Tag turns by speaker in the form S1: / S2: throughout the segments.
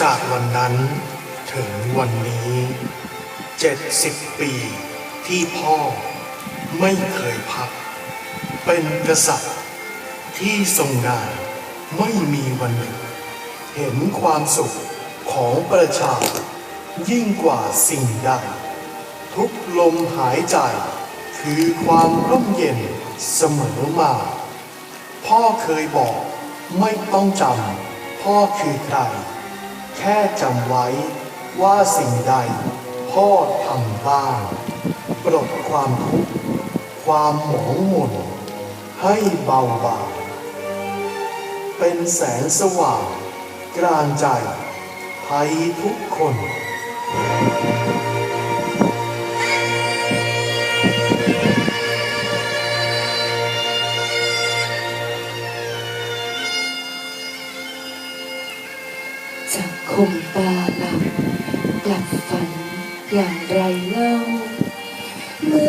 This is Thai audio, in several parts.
S1: จากวันนั้นถึงวันนี้ 70 ปีที่พ่อไม่เคยพัก เป็นกษัตริย์ที่ทรงงานไม่มีวันหยุดเห็นความสุขของประชาชนยิ่งกว่าสิ่งใดทุกลมหายใจ คือความร่มเย็นเสมอมา พ่อเคยบอกไม่ต้องจำพ่อคือใคร แค่จำไว้ว่าสิ่งใดพ่อทำบ้างปลดความทุกข์ความหมองหม่นให้เบาบางเป็นแสงสว่าง กลางใจให้ทุกคน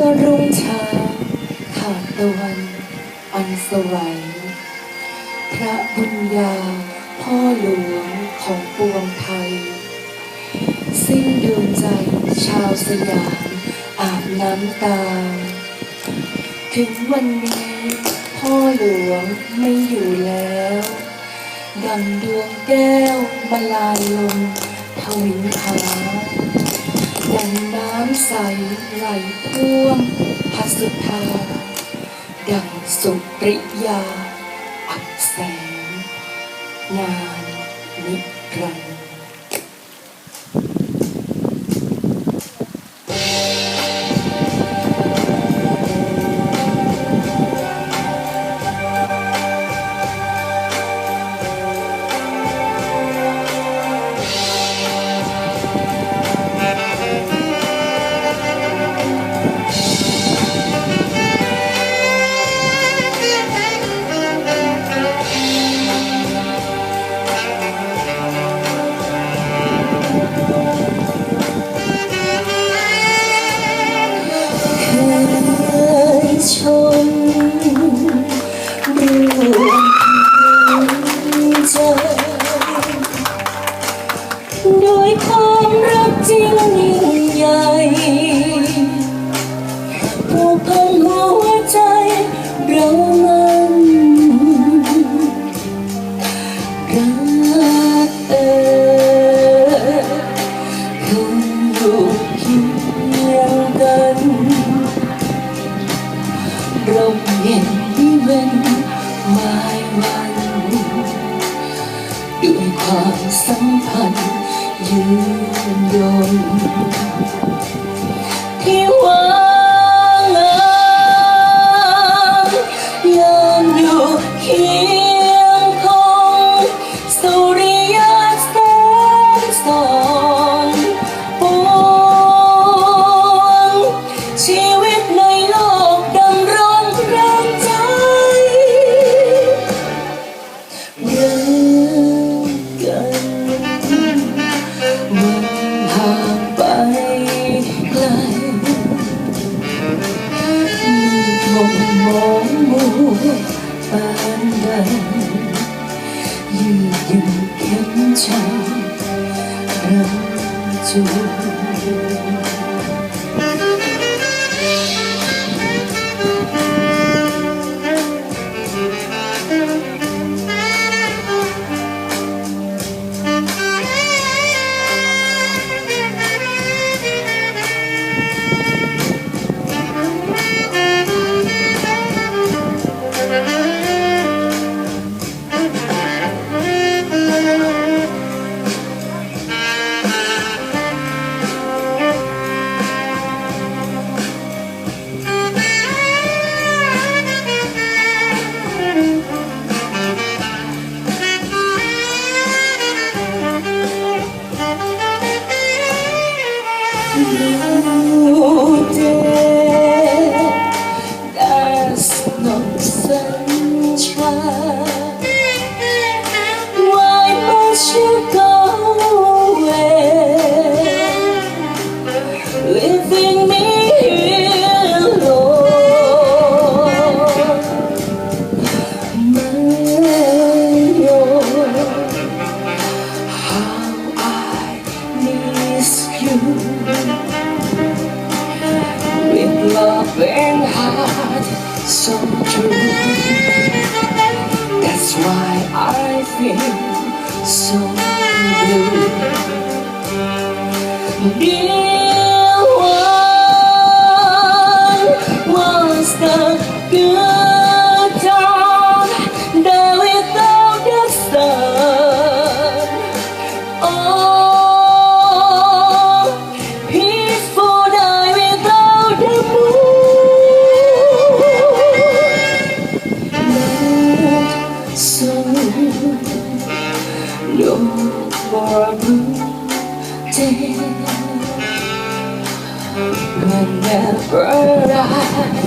S2: อรุ่งเช้าขาดตะวันอันสวัยพระบุญญาพ่อหลวงของปวงไทย สิ้นดวงใจชาวสยามอาบน้ำตา ถึงวันนี้พ่อหลวงไม่อยู่แล้ว ดังดวงแก้วมาลายลงทวินทา ดังน้ำใสไหลท่วมพัสุธา ดังสุปริยา อักแสงนานนิรันดร์ ร่มเย็นที่เป็นวา ยืดหยุ่นเ with love and heart so true. That's why I feel so blue. never right.